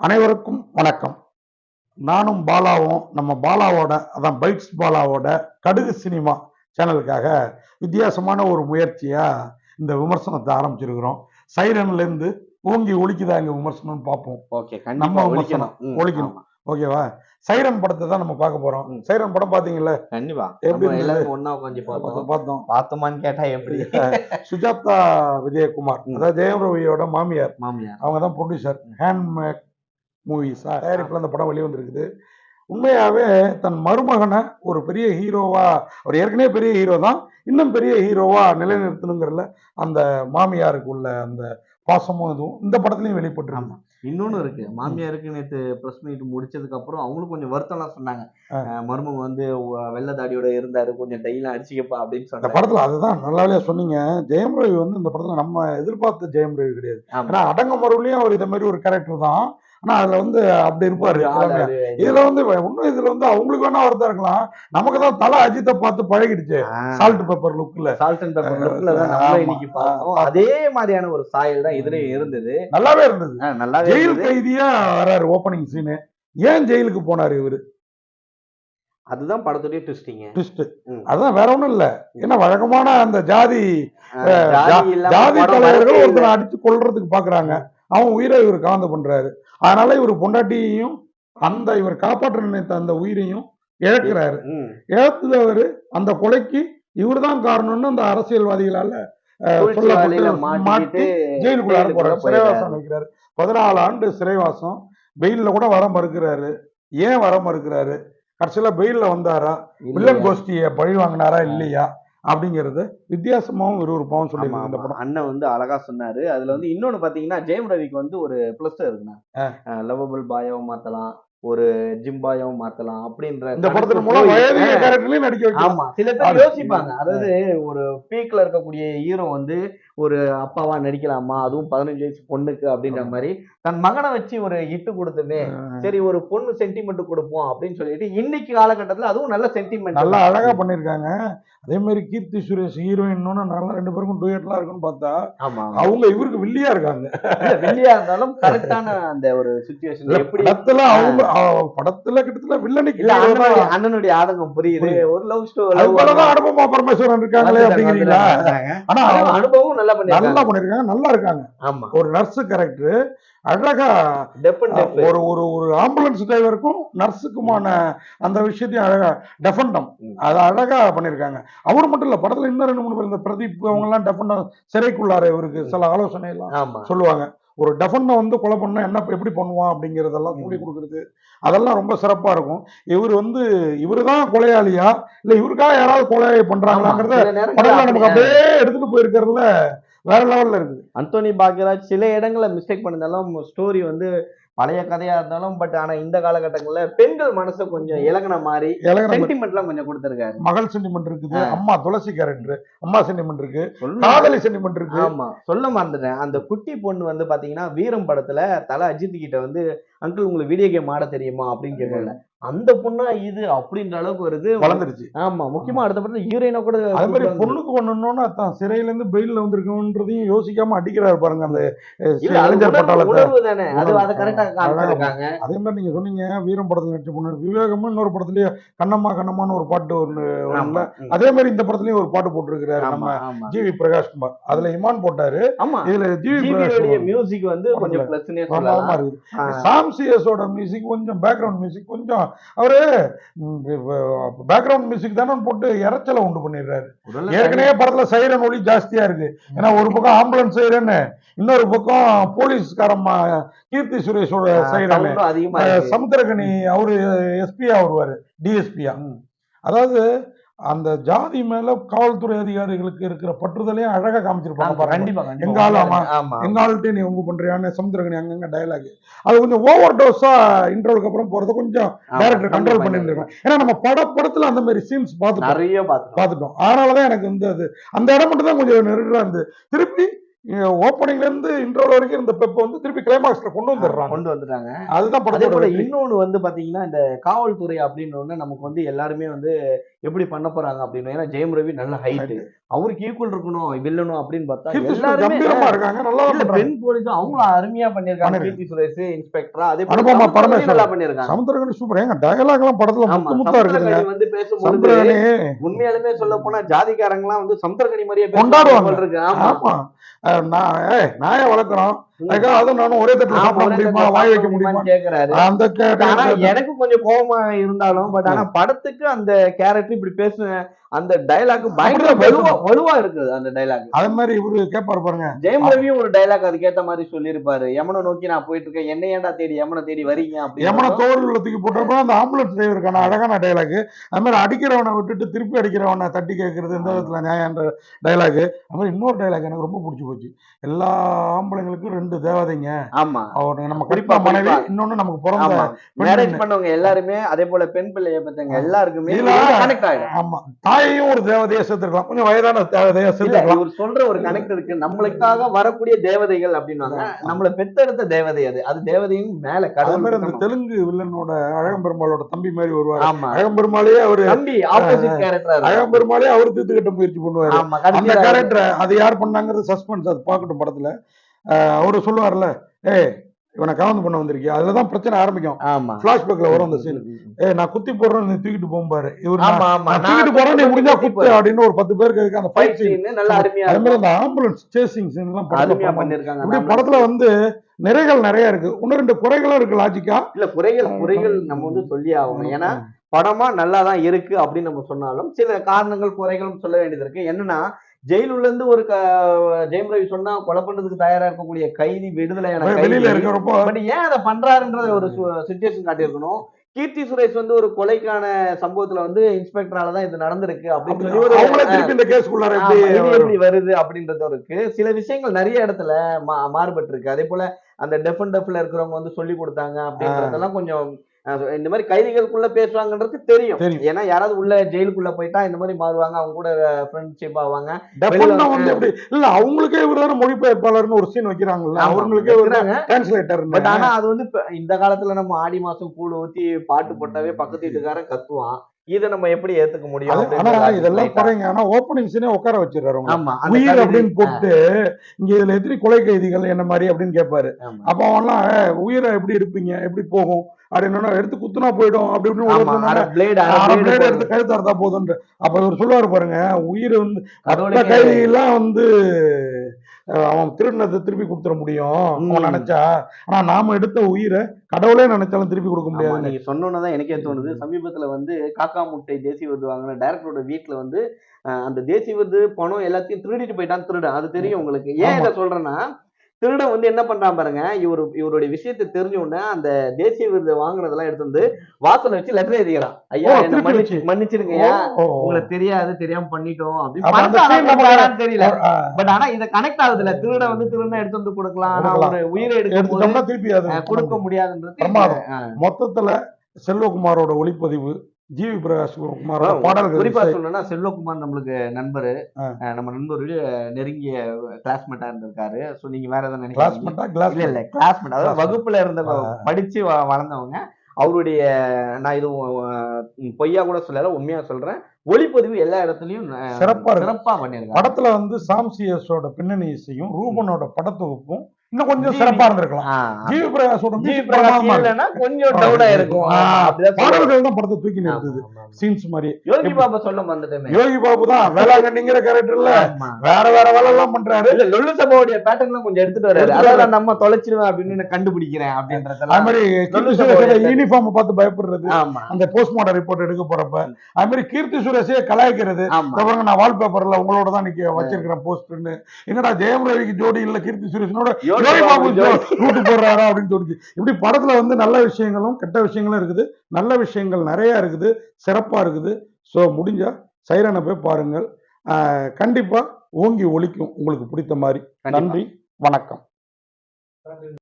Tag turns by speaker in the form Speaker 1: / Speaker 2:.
Speaker 1: அனைவருக்கும் வணக்கம். நானும் பாலாவும் நம்ம பாலாவோட அதான் பைட்ஸ் பாலாவோட கடுகு சினிமா சேனலுக்காக வித்தியாசமான ஒரு முயற்சியா இந்த விமர்சனத்தை ஆரம்பிச்சிருக்கிறோம். சைரன்ல இருந்து ஓங்கி ஒலிக்குதா எங்க விமர்சனம்னு பார்ப்போம்.
Speaker 2: ஓகே
Speaker 1: நம்ம விமர்சனம்.
Speaker 2: ஒழிக்கணும்.
Speaker 1: ஓகேவா? சைரன் படத்தை தான் நம்ம பார்க்க போறோம். சைரன் படம் பாத்தீங்கல்ல
Speaker 2: கண்டிப்பா.
Speaker 1: எப்படி
Speaker 2: ஒண்ணா உட்காந்து பார்த்தோம்.
Speaker 1: பார்த்தோம்.
Speaker 2: பார்த்தோமான்னு கேட்டா எப்படி?
Speaker 1: சுஜாதா விஜயகுமார். அதாவது ஜெயம் ரவியோட மாமியார்.
Speaker 2: மாமியார்.
Speaker 1: அவங்க தான் ப்ரொடியூசர் ஹேண்ட்மேக் மூவிஸ் தயாரிப்பில் அந்த படம் வெளியே வந்திருக்குது. உண்மையாவே தன் மருமகனை ஒரு பெரிய ஹீரோவா அவர் ஏற்கனவே பெரிய ஹீரோ தான் இன்னும் பெரிய ஹீரோவா நிலைநிறுத்தணுங்கிறதுல அந்த மாமியாருக்கு உள்ள அந்த பாசமும் இதுவும் இந்த படத்துலயும் வெளிப்பட்டு
Speaker 2: ஆமா. இன்னொன்னு இருக்கு. மாமியாருக்கு நேத்து பிரஸ் மீட் முடிச்சதுக்கு அப்புறம் அவங்களும் கொஞ்சம் வருத்தம் எல்லாம் சொன்னாங்க மருமகன் வந்து வெள்ளை தாடியோட இருந்தாரு கொஞ்சம் டைலாம் அடிச்சுக்கப்பா அப்படின்னு சொன்னாங்க.
Speaker 1: படத்துல அதுதான் நல்லாவே சொன்னீங்க. ஜெயம் ரவி வந்து இந்த படத்துல நம்ம எதிர்பார்த்த ஜெயம் ரவி கிடையாது. ஏன்னா அடங்க மறுபடியும் அவர் இதை மாதிரி ஒரு கேரக்டர் தான். ஆனா அதுல வந்து அப்படி இருப்பாரு. இதுல வந்து இன்னும் இதுல வந்து அவங்களுக்கு வேணா வருத்தம் இருக்கலாம். நமக்கு தான் தலை அஜித்தை பார்த்து பழகிடுச்சு. சால்ட் பேப்பர் லுக்ல
Speaker 2: சால்ட் அண்ட் பெப்பர் லுக்ல தான் இன்னைக்கு பார்த்தோம். அதே மாதிரியான ஒரு சாயல் தான் இதுலயும் இருந்தது.
Speaker 1: நல்லாவே இருந்தது.
Speaker 2: நல்லாவே
Speaker 1: ஜெயில் கைதியா வராரு ஓப்பனிங் சீனு ஏன் ஜெயிலுக்கு போனாரு இவரு?
Speaker 2: அதுதான் படத்துடைய ட்விஸ்டிங்க.
Speaker 1: ட்விஸ்ட்
Speaker 2: ம்.
Speaker 1: அதான் வேற ஒண்ணும் இல்ல. ஏன்னா வழக்கமான அந்த ஜாதி
Speaker 2: ஜாதி
Speaker 1: தலைவர்கள் ஒருத்தனை. அடிச்சு கொல்றதுக்கு பாக்குறாங்க. அவன் உயிரை இவர் காந்து பண்றாரு. அதனால இவர் பொண்டாட்டியையும் அந்த இவர் காப்பாற்ற நினைத்த அந்த உயிரையும் இழக்கிறாரு.
Speaker 2: ம்.
Speaker 1: இழந்தவர் அந்த கொலைக்கு இவர்தான் காரணம்னு அந்த அரசியல்வாதிகளால மாட்டி
Speaker 2: மாட்டிக்கிட்டு
Speaker 1: ஜெயிலுக்குள்ள
Speaker 2: ஜெயிலுக்குள்ள
Speaker 1: போறாரு. சிறைவாசம் வைக்கிறாரு. பதினாலு ஆண்டு சிறைவாசம். பெயில்ல கூட வர மறுக்கிறாரு. ஏன் வர மறுக்கிறாரு? கடைசியில பெயில்ல வந்தாரா? வில்லன்? கோஷ்டியை பழி வாங்கினாரா இல்லையா? அப்படிங்கறது
Speaker 2: ஆமா,
Speaker 1: சொல்லியிருக்காங்க இந்த
Speaker 2: ஆமா.
Speaker 1: படம்.
Speaker 2: அண்ணன் வந்து அழகா சொன்னாரு. அதுல வந்து இன்னொன்னு பாத்தீங்கன்னா ஜெயம் ரவிக்கு வந்து ஒரு பிளஸ் இருக்குண்ணா. லவபிள் பாயாவும் மாத்தலாம். ஒரு ஜிம் பாயாவும் மாத்தலாம் அப்படின்ற
Speaker 1: இந்த படத்தின் மூலம் நடிக்க
Speaker 2: ஆமா சில பேர் யோசிப்பாங்க. அதாவது ஒரு பீக்ல இருக்கக்கூடிய ஹீரோ வந்து ஒரு அப்பாவா நடிக்கலாமா? அதுவும் பதினஞ்சு வயசு பொண்ணுக்கு அப்படின்ற. மாதிரி தன் மகனை வச்சு ஒரு இட்டு கொடுத்துமே சரி ஒரு பொண்ணு சென்டிமெண்ட் கொடுப்போம் அப்படின்னு சொல்லிட்டு இன்னைக்கு காலகட்டத்துல அதுவும் நல்ல சென்டிமெண்ட்
Speaker 1: நல்லா அழகா பண்ணிருக்காங்க அதே மாதிரி கீர்த்தி சுரேஷ் ஹீரோயின் நல்லா ரெண்டு பேருக்கும் டூயட்லாம் இருக்குன்னு பார்த்தா
Speaker 2: ஆமா
Speaker 1: அவங்க இவருக்கு வில்லியா இருக்காங்க.
Speaker 2: இல்ல, வெளியா இருந்தாலும் கரெக்டான அந்த ஒரு சுச்சுவேஷன் எப்படி
Speaker 1: அவங்க அவ- படத்துல கிட்டத்தட்ட வில்லனுக்கு
Speaker 2: இல்ல
Speaker 1: hero தான்.
Speaker 2: அண்ணனுடைய ஆதங்கம் புரியுது. ஒரு லவ்
Speaker 1: போலதான் அனுபமா பரமேஸ்வரன் இருக்காங்களே அப்படிங்கிறீங்களா? ஆனா
Speaker 2: அனுபவம் நல்லா பண்ணிருக்காங்க
Speaker 1: நல்லா பண்ணிருக்காங்க நல்லா இருக்காங்க.
Speaker 2: ஆமா.
Speaker 1: ஒரு நர்ஸ் கேரக்டர் அழகா ஒரு ஒரு ஒரு ஆம்புலன்ஸ் டிரைவருக்கும் நர்ஸுக்குமான அந்த விஷயத்தையும் அழகா டெஃபண்டம். அதை அழகா பண்ணிருக்காங்க அவர் மட்டும் இல்ல படத்துல இன்னும் ரெண்டு மூணு பேர் இந்த பிரதீப் அவங்க எல்லாம் டெஃபண்டம் சிறைக்குள்ளார இவருக்கு சில ஆலோசனை எல்லாம் சொல்லுவாங்க. ஒரு டெஃபண்டை வந்து கொலை பண்ணா என்ன எப்படி பண்ணுவான் அப்படிங்கறதெல்லாம் சொல்லி கொடுக்கறது. அதெல்லாம் ரொம்ப சிறப்பா இருக்கும். இவர் வந்து இவரு தான் கொலையாளியா? இல்ல இவருக்காக யாராவது கொலை
Speaker 2: ஆமா.
Speaker 1: பண்றாங்களாங்கிறத
Speaker 2: சில நேரங்கள்ல
Speaker 1: படம்ல நமக்கு
Speaker 2: அப்படி-
Speaker 1: அப்படியே எடுத்துட்டு போயிருக்கிறதுல வேற லெவல்ல இருக்குது.
Speaker 2: அந்தோனி பாக்யராஜ் சில இடங்கள்ல மிஸ்டேக் பண்ணிருந்தாலும் ஸ்டோரி வந்து பழைய கதையா இருந்தாலும் பட் ஆனா இந்த காலகட்டங்கள்ல பெண்கள் மனசை கொஞ்சம் இலகுன மாதிரி சென்டிமெண்ட்லாம் கொஞ்சம் கொடுத்திருக்காரு.
Speaker 1: மகள் சென்டிமெண்ட் இருக்குது. அம்மா துளசி கேரக்டர் அம்மா சென்டிமெண்ட் இருக்கு காதலி சென்டிமெண்ட் இருக்கு.
Speaker 2: ஆமா சொல்ல மறந்துட்டேன். அந்த குட்டி பொண்ணு வந்து பாத்தீங்கன்னா வீரம் படத்துல தல அஜித் கிட்ட வந்து அங்கிள் உங்களுக்கு வீடியோ கேம் ஆட தெரியுமா? அப்படின்னு கேட்கல அந்த பொண்ணா இது அப்படின்ற அளவுக்கு வருது.
Speaker 1: வளர்ந்துருச்சு.
Speaker 2: ஆமா முக்கியமா அடுத்த படத்துல ஹீரோயினா கூட
Speaker 1: அதே மாதிரி பொண்ணுக்கு ஒண்ணுன்னா சிறையில இருந்து பெயில்ல வந்திருக்கோன்றதையும் யோசிக்காம அடிக்கிறாரு பாருங்க அந்த இளைஞர் பட்டாளத்தை.
Speaker 2: அது
Speaker 1: மாதிரி நீங்க சொன்னீங்க வீரம் படத்துல நடிச்ச பொண்ணு. விவேகமும் இன்னொரு படத்துலயே கண்ணம்மா கண்ணம்மான்னு ஒரு பாட்டு ஒண்ணு. அதே மாதிரி இந்த படத்துலயும் ஒரு பாட்டு போட்டிருக்கிறாரு நம்ம ஜிவி பிரகாஷ் குமார். அதுல இமான் போட்டாரு. இதுல ஜிவி பிரகாஷ்
Speaker 2: மியூசிக் வந்து கொஞ்சம்
Speaker 1: படத்துல
Speaker 2: பிளஸ்னே
Speaker 1: பிரமாதமா
Speaker 2: சொல்லலாம்
Speaker 1: இருக்குது.
Speaker 2: ஆ,
Speaker 1: சாம் சிஎஸோட மியூசிக் கொஞ்சம் பேக்ரவுண்ட் மியூசிக் கொஞ்சம். அவரு பேக்ரவுண்ட் மியூசிக் தானே போட்டு இறைச்சலை உண்டு பண்ணிடுறாரு. ஏற்கனவே படத்துல சைரன் ஒலி ஜாஸ்தியா இருக்கு. ஏன்னா ஒரு பக்கம் ஆம்புலன்ஸ் இன்னொரு பக்கம் போலீஸ்காரம்மா கீர்த்தி சுரேஷோட
Speaker 2: இருக்கு.
Speaker 1: சமுத்திரகனி அவரு எஸ்பியா வருவாரு டிஎஸ்பியா. அதாவது அந்த ஜாதி மேல காவல்துறை அதிகாரிகளுக்கு இருக்கிற பற்றுதலையும் அழகா காமிச்சிருப்பாங்க
Speaker 2: கண்டிப்பா.
Speaker 1: எங்க எங்க ஆள்கிட்ட நீ உங்க பண்றியான்னு சமுத்திரகனி அங்கங்க டயலாக் அது கொஞ்சம் ஓவர் டோஸா இன்டர்வலுக்கு அப்புறம் போறது கொஞ்சம் டைரக்டர் கண்ட்ரோல். பண்ணிருக்காங்க ஏன்னா நம்ம பட படத்துல அந்த மாதிரி சீன்ஸ் பார்த்துட்டோம்.
Speaker 2: நிறைய பாத்துட்டோம்
Speaker 1: பார்த்துட்டோம். அதனாலதான் எனக்கு வந்து அது அந்த இடம் மட்டும் தான் கொஞ்சம் நெருடா இருந்தது. திருப்பி ஓப்பனிங்ல இருந்து இன்ட்ரோல வரைக்கும் இருந்த பெப்ப வந்து திருப்பி கிளைமாக்ஸ்ல கொண்டு வந்துடுறாங்க.
Speaker 2: கொண்டு வந்துட்டாங்க.
Speaker 1: அதுதான்
Speaker 2: அதே
Speaker 1: படத்தோட.
Speaker 2: இன்னொன்னு வந்து பாத்தீங்கன்னா இந்த காவல்துறை அப்படின்னு நமக்கு வந்து எல்லாருமே வந்து எப்படி பண்ண போறாங்க அப்படின்னு. ஏன்னா ஜெயம் ரவி நல்ல ஹைட் அவருக்கு ஈக்குவல் இருக்கணும் வில்லணும் அப்படின்னு பார்த்தா எல்லாருமே
Speaker 1: இருக்காங்க நல்லா
Speaker 2: பெண் போலீஸ் அவங்களும் அருமையா பண்ணிருக்காங்க
Speaker 1: பண்ணிருக்காங்க.
Speaker 2: கீர்த்தி சுரேஷ் இன்ஸ்பெக்டரா அதே சமுத்திரக்கனி
Speaker 1: பரமேஸ்வரன்.
Speaker 2: நல்லா பண்ணிருக்காங்க
Speaker 1: சமுத்திரகனி சூப்பர் ஏங்க டயலாக் எல்லாம் படத்துல முத்து முத்தா
Speaker 2: வந்து
Speaker 1: சமுத்திரகனி
Speaker 2: உண்மையாலுமே சொல்ல போனா ஜாதிக்காரங்க எல்லாம் வந்து சமுத்திரக்கனி மாதிரியே
Speaker 1: கொண்டாடுவாங்க.
Speaker 2: இருக்கு. ஆமா.
Speaker 1: நான் ஏய், நாயை வளர்க்குறோம் அதுக்காக நானும் ஒரே சாப்பிட முடியுமா?
Speaker 2: தட்டுல
Speaker 1: வாய் வைக்க முடியுமா
Speaker 2: கேக்குறாரு.
Speaker 1: அந்த
Speaker 2: எனக்கு கொஞ்சம் கோபமா இருந்தாலும் பட் ஆனா படத்துக்கு அந்த கேரக்டர் இப்படி பேசுன அந்த டைலாக் பயங்கர வலுவா. வலுவா இருக்குது அந்த டைலாக்
Speaker 1: அதே மாதிரி இவரு கேட்பாரு பாருங்க.
Speaker 2: ஜெயம் ரவியும் ஒரு டைலாக் அதுக்கேத்த மாதிரி சொல்லியிருப்பாரு. யமனை நோக்கி நான் போயிட்டு இருக்கேன் என்ன ஏன்டா தேடி யமனை தேடி வரீங்க
Speaker 1: எமனை
Speaker 2: அப்படின்னு
Speaker 1: தோல்ல தூக்கி போட்டப்ப அந்த ஆம்புலன்ஸ் டிரைவருக்கான அழகான டைலாக் அது மாதிரி அடிக்கிறவனை விட்டுட்டு திருப்பி அடிக்கிறவனை தட்டி கேட்கறது எந்த விதத்துல நியாயன்ற டைலாக் அது மாதிரி இன்னொரு டைலாக் எனக்கு ரொம்ப பிடிச்சி போச்சு. எல்லா ஆம்பளைங்களுக்கும் ரெண்டு தேவதைங்க.
Speaker 2: ஆமா.
Speaker 1: நம்ம
Speaker 2: குறிப்பா,
Speaker 1: மனைவி. இன்னொன்னு நமக்கு பிறந்த
Speaker 2: மேரேஜ்
Speaker 1: பெண்ணு.
Speaker 2: பண்ணவங்க எல்லாருமே அதே போல பெண் பிள்ளைய பத்தவங்க எல்லாருக்குமே கனெக்ட் ஆயிடும்.
Speaker 1: ஆமா. தாயையும் ஒரு தேவதையா சேர்த்துருக்கலாம். கொஞ்சம் வயதான தேவதையா
Speaker 2: இவர் சொல்ற ஒரு கனெக்ட் இருக்கு. நம்மளுக்காக வரக்கூடிய தேவதைகள் அப்படின்னுவாங்க. நம்மள பெத்தெடுத்த தேவதை அது. அது தேவதையும் மேல கடவுள் இருக்கணும்.
Speaker 1: தெலுங்கு வில்லனோட அழகம்பெருமாளோட தம்பி மாதிரி வருவாரு.
Speaker 2: ஆமா.
Speaker 1: அழகம்பெருமாளே அவரு
Speaker 2: தம்பி ஆப்போசிட் கேரக்டர்
Speaker 1: அழகம்பெருமாளே அவர் தீர்த்து கட்ட முயற்சி பண்ணுவாரு. அந்த கேரக்டர் அது யார் பண்ணாங்கிறது சஸ்பென்ஸ் அது பார்க்கட்டும் படத்துல. அவரு சொல்லுவார்ல ஏய் இவனை கவர்ந்து பண்ண வந்திருக்கியா? அதுலதான் பிரச்சனை ஆரம்பிக்கும்.
Speaker 2: ஆமா.
Speaker 1: பிளாஷ்பேக்ல வரும் அந்த சீன் ஏய் நான் குத்தி போடுறேன் நீ தூக்கிட்டு போகும்பாரு இவர் தூக்கிட்டு போறேன் நீ முடிஞ்சா குத்து அப்படின்னு ஒரு பத்து பேருக்கு இருக்கு அந்த
Speaker 2: ஃபைட்
Speaker 1: சீன்
Speaker 2: நல்லா அருமையா
Speaker 1: அதே மாதிரி அந்த ஆம்புலன்ஸ் சேசிங் சீன் எல்லாம்
Speaker 2: அருமையா. பண்ணிருக்காங்க நம்ம-
Speaker 1: படத்துல வந்து நிறைகள் நிறைய இருக்கு. இன்னும் ரெண்டு குறைகளும் இருக்கு லாஜிக்கா
Speaker 2: இல்ல குறைகள் குறைகள் நம்ம வந்து சொல்லி ஆகணும். ஏன்னா படமா நல்லா தான் இருக்கு அப்படின்னு நம்ம சொன்னாலும் சில காரணங்கள் குறைகளும் சொல்ல வேண்டியது இருக்கு. என்னன்னா ஜெயிலுள்ள இருந்து ஒரு ஜெயம் ரவி சொன்னா கொலை பண்றதுக்கு தயாரா இருக்கக்கூடிய கைதி
Speaker 1: இருக்கிறப்போ
Speaker 2: பட் ஏன் அதை பண்றாருன்ற ஒரு சுச்சுவேஷன் காட்டியிருக்கணும். கீர்த்தி சுரேஷ் வந்து ஒரு கொலைக்கான சம்பவத்துல வந்து இன்ஸ்பெக்டரால தான் இது நடந்திருக்கு அப்படின்னு வருது அப்படின்றது இருக்கு. சில விஷயங்கள் நிறைய இடத்துல மா- மாறுபட்டு இருக்கு அதே போல அந்த டெஃப் அண்ட் டெஃப்ல இருக்கிறவங்க வந்து சொல்லி கொடுத்தாங்க அப்படின்றதெல்லாம் கொஞ்சம் இந்த மாதிரி கைதிகளுக்குள்ள பேசுவாங்கன்றது தெரியும். ஏன்னா யாராவது உள்ள ஜெயிலுக்குள்ள போயிட்டா இந்த மாதிரி மாறுவாங்க அவங்க கூட ஃப்ரெண்ட்ஷிப் ஆவாங்க
Speaker 1: வந்து இல்ல அவங்களுக்கே தானே மொழிபெயர்ப்பாளர்னு ஒரு சீன் வைக்கிறாங்கல்ல அவங்களுக்கே ஒரு. டிரான்ஸ்லேட்டர்
Speaker 2: பட் ஆனா அது வந்து இந்த காலத்துல நம்ம ஆடி மாசம் கூழ் ஊத்தி பாட்டு போட்டாவே பக்கத்து வீட்டுக்காரன் கத்துவான் இதை நம்ம எப்படி ஏத்துக்க முடியும்
Speaker 1: ஆனா இதெல்லாம்? குறைங்க ஆனா ஓப்பனிங் சீனே உட்கார அவங்க
Speaker 2: ஆமா
Speaker 1: உயிர் அப்படின்னு போட்டு இங்க இதுல எத்தனை கொலை கைதிகள் என்ன மாதிரி அப்படின்னு கேட்பாரு. அப்ப அவன்லாம் "ஏய், உயிரை எப்படி எடுப்பீங்க? எப்படி போகும்? அப்படின்னு எடுத்து குத்துனா போயிடும். அப்படி இப்படின்னு. எடுத்து கழுத்து அறுத்தா போதும்ன்ற அப்ப இவர் சொல்லுவாரு பாருங்க உயிர் வந்து கைதிகள்லாம் வந்து அவன் திருடினதை திருப்பி கொடுத்துட முடியும். அவன். நினைச்சா. ஆனா நாம எடுத்த உயிரை கடவுளே நினைச்சாலும் திருப்பி கொடுக்க முடியாது.
Speaker 2: நீங்க சொன்னோன்னதான் எனக்கே தோணுது. சமீபத்துல வந்து காக்கா முட்டை தேசிய விருது வாங்கின டைரக்டரோட வீட்டுல வந்து அந்த தேசிய விருது பணம் எல்லாத்தையும் திருடிட்டு போயிட்டான் திருடன் அது தெரியும் உங்களுக்கு. ஏன். இதை சொல்றேன்னா திருடன் வந்து என்ன பண்றான் பாருங்க இவரு இவருடைய விஷயத்தை தெரிஞ்ச உடனே அந்த தேசிய விருது வாங்குனதெல்லாம் எடுத்து வந்து வாசல்ல வச்சு லெட்டர் எழுதிக்கிறான். ஐயா என்ன மன்னிச்சு
Speaker 1: ஓ.
Speaker 2: உங்களுக்கு தெரியாது தெரியாம பண்ணிட்டோம். அப்படின்னு தெரியல. பட் ஆனா இத கனெக்ட் ஆகுதுல திருட வந்து திருடன் எடுத்து வந்து கொடுக்கலாம். ஆனா. ஒரு உயிரை
Speaker 1: எடுத்துட்டோம்னா திருப்பி
Speaker 2: கொடுக்க முடியாதுன்றது.
Speaker 1: மொத்தத்துல செல்வகுமாரோட ஒளிப்பதிவு ஜிவி பிரகாஷ் பாடல்கள்
Speaker 2: குறிப்பா. சொல்லணும்னா செல்வகுமார் நம்மளுக்கு நண்பரு. நம்ம நண்பருடைய நெருங்கிய கிளாஸ்மேட்டா இருந்திருக்காரு. சோ நீங்க வேற எதாவது நினைக்கிறீங்க
Speaker 1: கிளாஸ்
Speaker 2: இல்ல இல்ல கிளாஸ்மேட் அதாவது. வகுப்புல இருந்த. படிச்சு வளர்ந்தவங்க. அவருடைய நான் இது பொய்யா கூட சொல்லல உண்மையா சொல்றேன். ஒளிப்பதிவு எல்லா இடத்துலயும்
Speaker 1: சிறப்பா.
Speaker 2: சிறப்பா பண்ணிருக்காங்க
Speaker 1: படத்துல வந்து சாம்சியஸோட பின்னணி இசையும் ரூபனோட படத்தொகுப்பும் இன்னும் கொஞ்சம் சிறப்பா இருந்திருக்கலாம். ஜிவி பிரகாஷோட
Speaker 2: ஜி
Speaker 1: music
Speaker 2: பிரகாஷ். இல்லைன்னா கொஞ்சம் டவுனா இருக்கும்.
Speaker 1: பாடல்கள் தான் படத்தை தூக்கி நிறுத்துது. சீன்ஸ் மாதிரி
Speaker 2: யோகி பாபா சொல்ல வந்துட்டேன்
Speaker 1: யோகி பாபு தான் வேளாங்கண்ணிங்கிற கேரக்டர்ல வேற வேற வேலை எல்லாம் பண்றாரு.
Speaker 2: இல்ல லொல்லு சபாவுடைய பேட்டர்ன்லாம் கொஞ்சம் எடுத்துட்டு வராரு நான் நம்ம தொலைச்சிருவேன் அப்படின்னு கண்டுபிடிக்கிறேன்
Speaker 1: அது
Speaker 2: அப்படின்றதெல்லாம்
Speaker 1: மாதிரி. யூனிஃபார்ம் பார்த்து பயப்படுறது. அந்த போஸ்ட்மார்டம் ரிப்போர்ட் எடுக்க போறப்ப அது மாதிரி கீர்த்தி சுரேஷே கலாய்க்கிறது. அப்புறம் நான் வால்பேப்பர்ல உங்களோட தான் நிக்க வச்சிருக்கிறேன் போஸ்டர்னு. என்னடா ஜெயம் ரவிக்கு ஜோடி இல்ல கீர்த்தி சுரேஷனோட
Speaker 2: யோகி பாபு ஜோடி.
Speaker 1: ரூட்டு போடுறாரா அப்படின்னு தோணுச்சு. இப்படி படத்துல வந்து நல்ல விஷயங்களும் கெட்ட விஷயங்களும் இருக்குது. நல்ல விஷயங்கள் நிறைய இருக்குது. சிறப்பா இருக்குது. ஸோ முடிஞ்சா சைரனை போய் பாருங்கள். கண்டிப்பா ஓங்கி ஒலிக்கும் உங்களுக்கு பிடித்த மாதிரி. நன்றி. வணக்கம்.